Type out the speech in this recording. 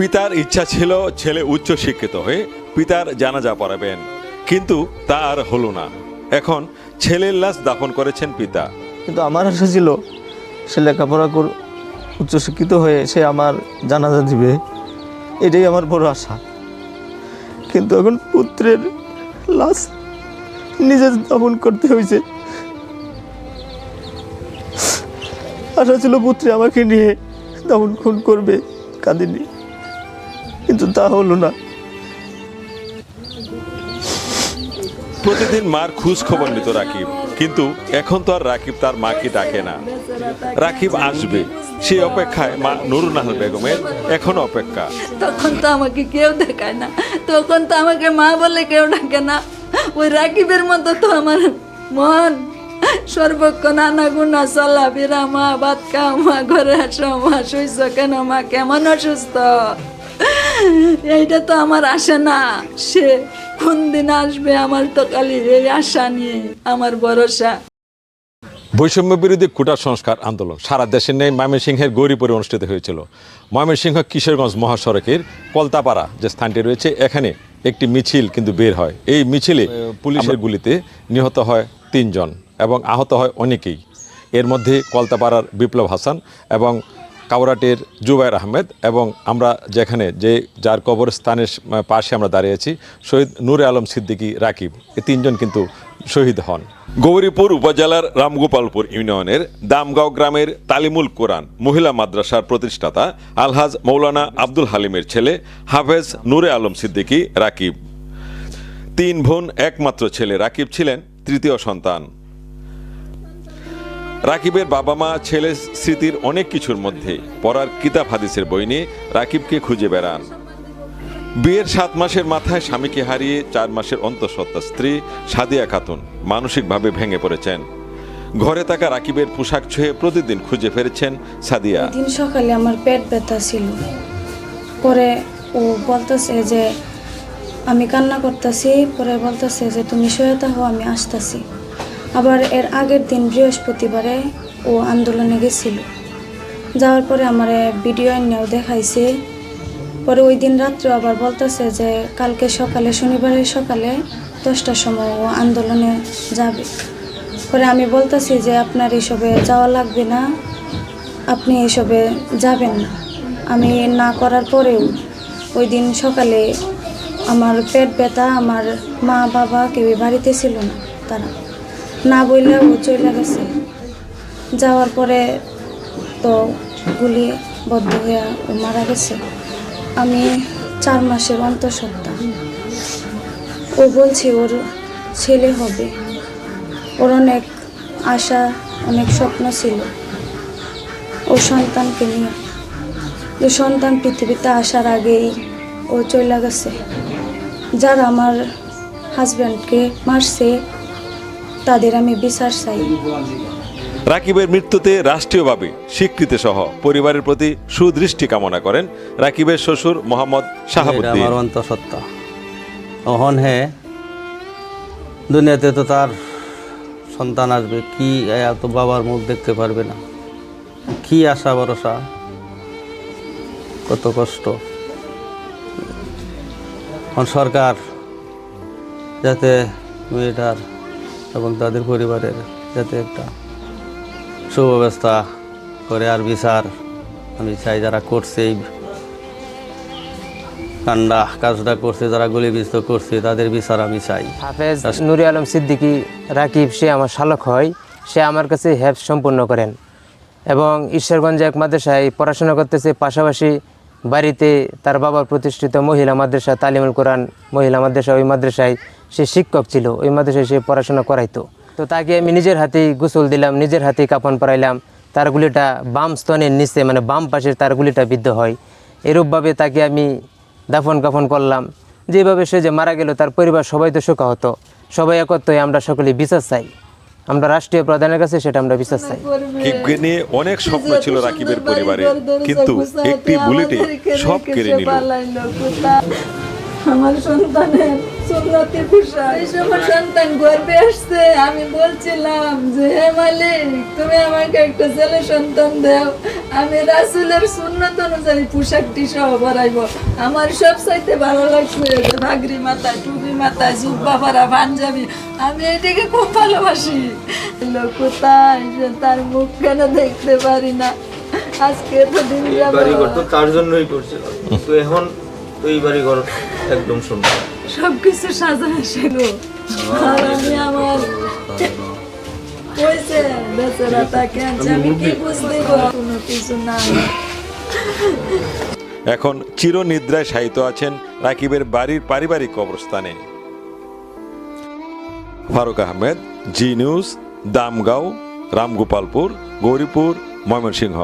পিতার ইচ্ছা ছিল ছেলে উচ্চ শিক্ষিত হয়ে পিতার জানাজা পড়াবেন, কিন্তু তা আর হলো না। এখন ছেলের লাশ দাফন করেছেন পিতা। কিন্তু আমার আশা ছিল, সে লেখাপড়া কর উচ্চশিক্ষিত হয়ে সে আমার জানাজা দিবে। এটাই আমার বড় আশা। কিন্তু এখন পুত্রের লাশ নিজে দাফন করতে হয়েছে। আশা ছিল পুত্রে আমাকে নিয়ে দাফন খুন করবে, কাঁদিনি। কিন্তু তা হলো না। প্রতিদিন মার খোঁজ খবর নিত রাকিব কিন্তু এখন তো আর রাকিব তার মাকে ডাকে না। রাকিব আসবে সেই অপেক্ষায় মা নুরুনাহাল বেগমের এখনও অপেক্ষা। তখন তো আমাকে কেউ দেখায় না তখন তো আমাকে মা বলে কেউ ডাকে না। ওই রাকিবের মতো তো আমার মন সর্বক্ষণ আনা গুনা চলা ফেরা মা ভাত খাও মা ঘরে আসো মা শুইছ কেন মা? কেমন অসুস্থ? এইটা তো আমার আশা না। সে কোন দিন আসবে আমার তো খালি এই আশা নিয়ে আমার ভরসা। বৈষম্য বিরোধী কোটা সংস্কার আন্দোলন সারা দেশে নেই ময়মনসিংহের গৌরীপুরে অনুষ্ঠিত হয়েছিল। ময়মনসিংহ কিশোরগঞ্জ মহাসড়কের কলতাপাড়া যে স্থানটি রয়েছে এখানে একটি মিছিল কিন্তু বের হয়। এই মিছিলে পুলিশের গুলিতে নিহত হয় তিনজন এবং আহত হয় অনেকেই। এর মধ্যে কলতাপাড়ার বিপ্লব হাসান এবং কাউরাটের জুবাইর আহমেদ এবং আমরা যেখানে যে, যার কবরস্থানের পাশে আমরা দাঁড়িয়েছি শহীদ নূরে আলম সিদ্দিকী রাকিব। এই তিনজন কিন্তু শহীদ হন। গৌরীপুর উপজেলার রামগোপালপুর ইউনিয়নের দামগাঁও গ্রামের তালিমুল কোরআন মহিলা মাদ্রাসার প্রতিষ্ঠাতা আলহাজ মৌলানা আব্দুল হালিমের ছেলে হাফেজ নূরে আলম সিদ্দিকী রাকিব। তিন বোন একমাত্র ছেলে রাকিব ছিলেন, তৃতীয় সন্তান। রাকিবের বাবা মা ছেলে স্মৃতির অনেক কিছুর মধ্যে পড়ার কিতাব হাদিসের বই নিয়ে রাকিবকে খুঁজে বেড়ান। বিয়ের সাত মাসের মাথায় স্বামীকে হারিয়ে চার মাসের অন্তঃসত্ত্বা স্ত্রী সাদিয়া খাতুন মানসিকভাবে ভেঙে পড়েছেন। ঘরে থাকা রাকিবের পোশাক ছুঁয়ে প্রতিদিন খুঁজে ফেরেছেন সাদিয়া। দিন সকালে আমার পেট ব্যথা ছিল। পরে ও বলতেছে যে, আমি কান্না করতেছি। পরে বলতেছে যে, তুমি শুয়ে থাকো আমি আসতেছি। আবার এর আগের দিন বৃহস্পতিবারে ও আন্দোলনে গেছিল। যাওয়ার পরে আমার ভিডিও নিয়েও দেখাইছে। পরে ওই দিন রাত্রে আবার বলতেছে যে, কালকে সকালে, শনিবারের সকালে দশটার সময় ও আন্দোলনে যাবে। পরে আমি বলতেছি যে, আপনার এসবে যাওয়া লাগবে না, আপনি এসবে যাবেন না। আমি না করার পরেও ওই দিন সকালে আমার পেট ব্যথা, আমার মা বাবা কেউই বাড়িতে ছিল না, তারা। না বললে ও চলে গেছে। যাওয়ার পরে তো গুলি বদ্ধ হয়ে ও মারা গেছে। আমি চার মাসের অন্তঃসত্ত্বা। ও বলছে ওর ছেলে হবে। ওর অনেক আশা, অনেক স্বপ্ন ছিল। ও সন্তানকে নিয়ে। যে সন্তান পৃথিবীতে আসার আগেই ও চলে গেছে। যারা আমার হাজব্যান্ডকে মারছে। তাদের আমি বিচার চাই। রাকিবের মৃত্যুতে রাষ্ট্রীয়ভাবে স্বীকৃতি সহ পরিবারের প্রতি সুদৃষ্টি কামনা করেন রাকিবের শ্বশুর মোহাম্মদ শাহাবুদ্দিন। আমার অন্তঃসত্ত্বা অহন হে দুনিয়াতে তো তার সন্তান আসবে কি এত বাবার মুখ দেখতে পারবে না? কি আশা ভরসা? কত কষ্ট। এখন সরকার যাতে মেয়েটার এবং তাদের পরিবারের যাতে একটা সুব্যবস্থা করে আর বিচার। আমি চাই যারা করছে এই কান্ডা, কাজটা করছে, যারা গুলিবিস্ত করছে, তাদের বিচার আমি চাই। হাফেজ নুরি আলম সিদ্দিকী, রাকিব, সে আমার শালক হয়, সে আমার কাছে হেফ সম্পূর্ণ করেন। এবং ঈশ্বরগঞ্জে এক মাদ্রাসায় পড়াশোনা করতেছে, পাশাপাশি বাড়িতে তার বাবার প্রতিষ্ঠিত মহিলা মাদ্রাসা, তালিমুল কোরআন মহিলা মাদ্রাসা, ওই মাদ্রাসায় সে শিক্ষক ছিল, ওই মাদ্রাসায় সে পড়াশোনা করাইতো। তো তাকে আমি নিজের হাতেই গোসল দিলাম, নিজের হাতেই কাপন পরাইলাম। তার গুলিটা বাম স্তনের নিচে মানে বাম পাশের তার গুলিটা বিদ্ধ হয়। এরূপভাবে তাকে আমি দাফন কাফন করলাম। যেভাবে সে যে মারা গেল, তার পরিবার সবাই তো শোকা হতো সবাই একত্র হয়ে আমরা সকলে বিচার চাই। আমরা রাষ্ট্রীয় প্রধানের কাছে সেটা আমরা বিশ্বাস চাই। নিয়ে অনেক স্বপ্ন ছিল রাকিবের পরিবারে কিন্তু একটি বুলেটে সব কেড়ে নিল। আমার সন্তানের সুন্নতি পোশাক। এই সময় সন্তান গর্বে আসছে আমি বলছিলাম যে হে মালিক তুমি আমাকে একটা ছেলে সন্তান দাও। আমি রাসুলের সুন্নত অনুযায়ী পোশাকটি সহ ভরাইব আমার সব চাইতে ভালো লাগছে যে ভাগরি মাথায় টুপি মাথায় জুব্বা পরা পাঞ্জাবি। আমি এটাকে খুব ভালোবাসি। লোক কোথায় যে তার মুখ কেন দেখতে পারি না? আজকে তো দিন যাব তার জন্যই করছিলাম তো এখন তো এই বাড়িঘর একদম সুন্দর সবকিছু সাজানো ছিল। আর আমি আমার হয়েছে বেচারা তাকে আমি কি বুঝতে কোনো কিছু না এখন চিরনিদ্রায় শায়িত আছেন রাকিবের বাড়ির পারিবারিক কবরস্থানে। Faruk Ahmed Zee News Damgaon Ramgopalpur Gauripur Mymensingh.